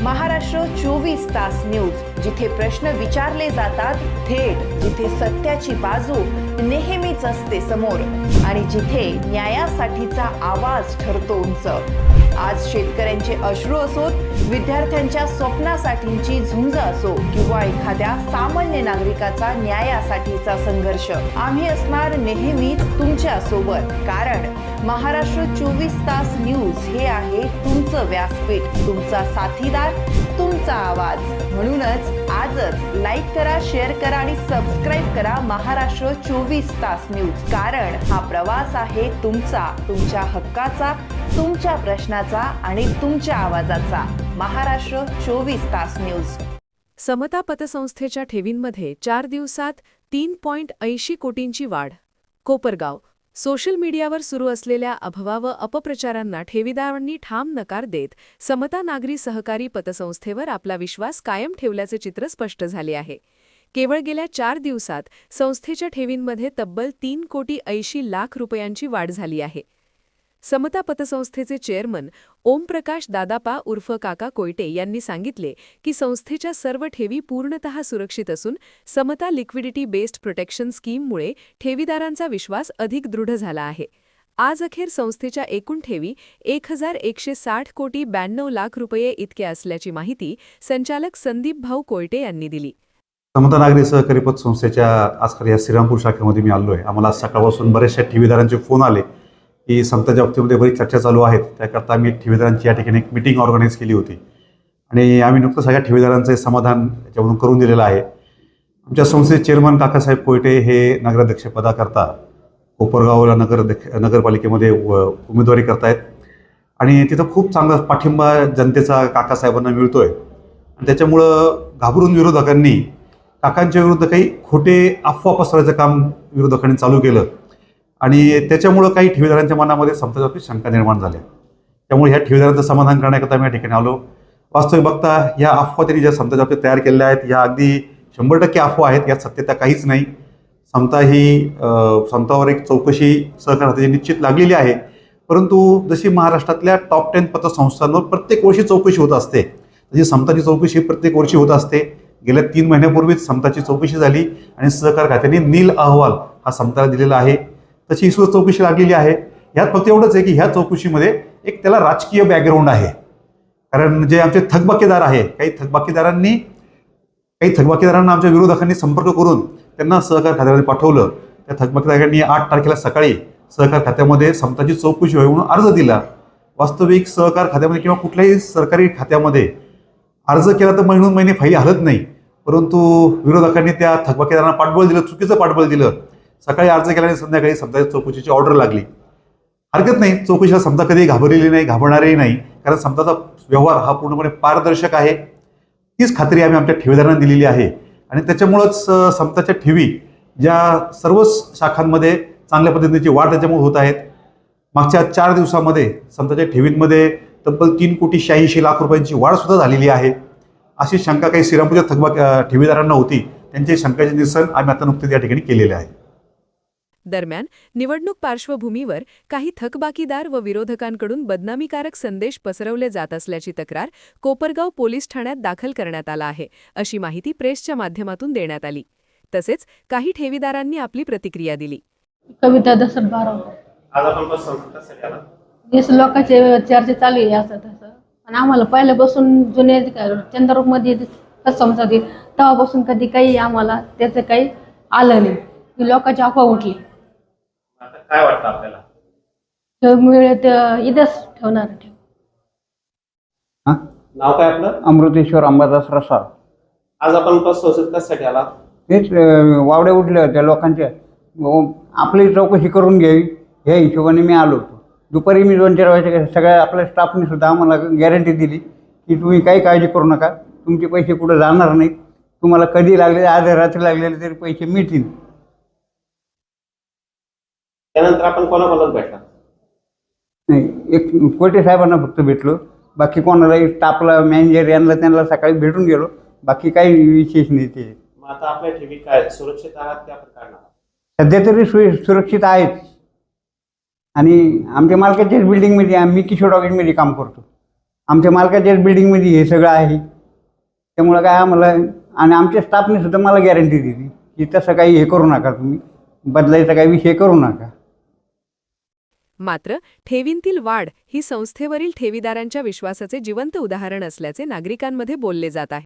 महाराष्ट्र चोवीस तास न्यूज जिथे प्रश्न विचारले जातात थेट जिथे सत्याची बाजू नेहमीच असते समोर. आणि जिथे न्यायासाठीचा आवाज ठरतो उंच. आज शेतकऱ्यांचे अश्रू असोत विद्यार्थ्यांच्या स्वप्नासाठीची झुंज असो किंवा एखाद्या सामान्य नागरिकाचा न्यायासाठीचा संघर्ष. आम्ही असणार नेहमी तुमच्यासोबत. कारण महाराष्ट्र चोवीस तास न्यूज हे आहे तुमचं व्यासपीठ. तुमचा साथीदार तुमचा आवाज. म्हणूनच आजच लाईक करा शेअर करा आणि सबस्क्राईब करा महाराष्ट्र चोवीस तास न्यूज. कारण हा प्रवास आहे तुमचा तुमच्या हक्काचा तुमच्या प्रश्नाचा. आणि तुमच्या आवाजाचा. महाराष्ट्र चोवीस तास न्यूज. समता पतसंस्थेच्या ठेवींमध्ये चार दिवसात तीन पॉइंट ऐंशी कोटींची वाढ. कोपरगाव. सोशल मीडियावर सुरू असलेल्या अभवा व अपप्रचारांना ठेवीदारांनी ठाम नकार देत समता नागरी सहकारी पतसंस्थेवर आपला विश्वास कायम ठेवल्याचे चित्र स्पष्ट झाले आहे. केवळ गेल्या चार दिवसात संस्थेच्या ठेवींमध्ये तब्बल तीन कोटी ऐंशी लाख रुपयांची वाढ झाली आहे. समता पतसंस्थेचे चेअरमन ओमप्रकाश दादापा उर्फ काका कोयटे यांनी सांगितले की संस्थेच्या सर्व ठेवी पूर्णतः सुरक्षित असून समता लिक्विडिटी बेस्ड प्रोटेक्शन स्कीममुळे ठेवीदारांचा विश्वास अधिक दृढ झाला आहे. आज अखेर संस्थेच्या एकूण ठेवी एक हजार एकशे साठ कोटी ब्याण्णव लाख रुपये इतके असल्याची माहिती संचालक संदीप भाऊ कोयटे यांनी दिली. समता नागरी सहकारी पतसंस्थेच्या आजकाल या श्रीरामपूर शाखेमध्ये मी आलो आहे आम्हाला आज सकाळपासून बऱ्याचशा ठेवीदारांचे फोन आले. की संतांच्या बाबतीमध्ये बरीच चर्चा चालू आहेत. त्याकरता आम्ही ठेवीदारांची या ठिकाणी एक मिटिंग ऑर्गनाईज केली होती. आणि आम्ही नुकतं सगळ्या ठेवीदारांचे समाधान याच्यामधून करून दिलेलं आहे. आमच्या संस्थेचे चेअरमन काकासाहेब कोयटे हे नगराध्यक्षपदाकरता कोपरगावला नगर नगरपालिकेमध्ये व- उमेदवारी करतायत. आणि तिथं खूप चांगला पाठिंबा जनतेचा काकासाहेबांना मिळतो आहे आणि त्याच्यामुळं घाबरून विरोधकांनी काकांच्या विरुद्ध काही खोटे अफवा पसरायचं काम विरोधकांनी चालू केलं. आणि त्याच्यामुळं काही ठेवीदारांच्या मनामध्ये समताच्या शंका निर्माण झाल्या. त्यामुळे ह्या ठेवीदारांचं समाधान करण्याकरता मी या ठिकाणी आलो. वास्तविक बघता ह्या अफवा त्यांनी ज्या समताच्या बाबतीत तयार केलेल्या आहेत ह्या अगदी शंभर टक्के अफवा आहेत यात सत्यता काहीच नाही. समता ही समतावर एक चौकशी सहकार खात्याची निश्चित लागलेली आहे. परंतु जशी महाराष्ट्रातल्या टॉप टेन पतसंस्थांवर प्रत्येक वर्षी चौकशी होत असते तशी समताची चौकशी प्रत्येक वर्षी होत असते. गेल्या तीन महिन्यापूर्वीच समताची चौकशी झाली आणि सहकार खात्याने नील अहवाल हा समताला दिलेला आहे. तशी सुद्धा चौकशी लागलेली आहे. ह्यात फक्त एवढंच आहे की ह्या चौकशीमध्ये एक त्याला राजकीय बॅकग्राऊंड आहे. कारण जे आमचे थकबाकीदार आहे काही थकबाकीदारांनी काही थकबाकीदारांना आमच्या विरोधकांनी संपर्क करून त्यांना सहकार खात्यामध्ये पाठवलं. त्या थकबाकीदारांनी आठ तारखेला सकाळी सहकार खात्यामध्ये समताची चौकशी व्हावी म्हणून अर्ज दिला. वास्तविक सहकार खात्यामध्ये किंवा कुठल्याही सरकारी खात्यामध्ये अर्ज केला तर महिनून महिने फाईली हलत नाही. परंतु विरोधकांनी त्या थकबाकीदारांना पाठबळ दिलं चुकीचं पाठबळ दिलं. सकाळी अर्ज केल्याने संध्याकाळी समताच्या चौकशीची ऑर्डर लागली. हरकत नाही चौकशीला समता कधी घाबरलेली नाही घाबरणारही नाही कारण समताचा व्यवहार हा पूर्णपणे पारदर्शक आहे. तीच खात्री आम्ही आमच्या ठेवीदारांना दिलेली आहे. आणि त्याच्यामुळंच समताच्या ठेवी ज्या सर्वच शाखांमध्ये चांगल्या पद्धतीची वाढ त्याच्यामुळे होत आहेत. मागच्या चार दिवसामध्ये समताच्या ठेवींमध्ये तब्बल तीन कोटी शहाऐंशी लाख रुपयांची वाढसुद्धा झालेली आहे. अशी शंका काही श्रीरामपूरच्या थकबा ठेवीदारांना होती. त्यांची शंकाचे निरसन आम्ही आता नुकतेच या ठिकाणी केलेले आहे. दरम्यान निवडणूक पार्श्वभूमीवर काही थकबाकीदार व विरोधकांकडून बदनामीकारक संदेश पसरवले जात असल्याची तक्रार कोपरगाव पोलीस ठाण्यात दाखल करण्यात आला आहे अशी माहिती प्रेसच्या माध्यमातून देण्यात आली. तसेच काही ठेवीदारांनी आपली प्रतिक्रिया दिली. कविता दसर आला हेच लोकांचे चर्चा चालू आहे असं तसं. पण आम्हाला पहिल्यापासून जुने चंद्रमध्ये कसं समजा ते तेव्हापासून कधी काही आम्हाला त्याचं काही आलं नाही. लोकांची अफवा उठली. आता काय वाटतं आपल्याला? ठेव मिळत इथंच ठेवणार ठेव. नाव काय आपलं? अमृतेश्वर अंबादास रसाळ. आज आपण बस संस्कृतासाठी आला हेच अं, वावड्या उठल्या होत्या लोकांच्या आपली चौकशी करून घ्यावी ह्या हिशोबाने मी आलो होतो. दुपारी मी दोन चार वाजता सगळ्या आपल्या स्टाफने सुद्धा आम्हाला गॅरंटी दिली की तुम्ही काही काळजी करू नका. तुमचे पैसे कुठं जाणार नाहीत. तुम्हाला कधी लागले आज रात्री लागलेले तरी पैसे मिळतील. त्यानंतर आपण कोणाकोणाला भेटला नाही एक कोटे साहेबांना फक्त भेटलो. बाकी कोणालाही स्टाफला मॅनेजर यांना त्यांना सकाळी भेटून गेलो. बाकी काही विशेष नाही ते. मग आता आपल्या ठेवी काय सुरक्षित आहात त्या प्रकारणार सध्या तरी सु सुरक्षित आहेत. आणि आमच्या मालकाच्याच बिल्डिंगमध्ये आम्ही किशोर ऑफिसमध्ये काम करतो. आमच्या मालकाच्याच बिल्डिंगमध्ये हे सगळं आहे. त्यामुळं काय आम्हाला आणि आमच्या स्टाफने सुद्धा मला गॅरंटी दिली की तसं काही हे करू नका तुम्ही. बदलायचा काही विषय करू नका. मात्र ठेवींतील वाढ ही संस्थेवरील ठेवीदारांच्या विश्वासाचे जिवंत उदाहरण असल्याचे नागरिकांमध्ये बोलले जात आहे.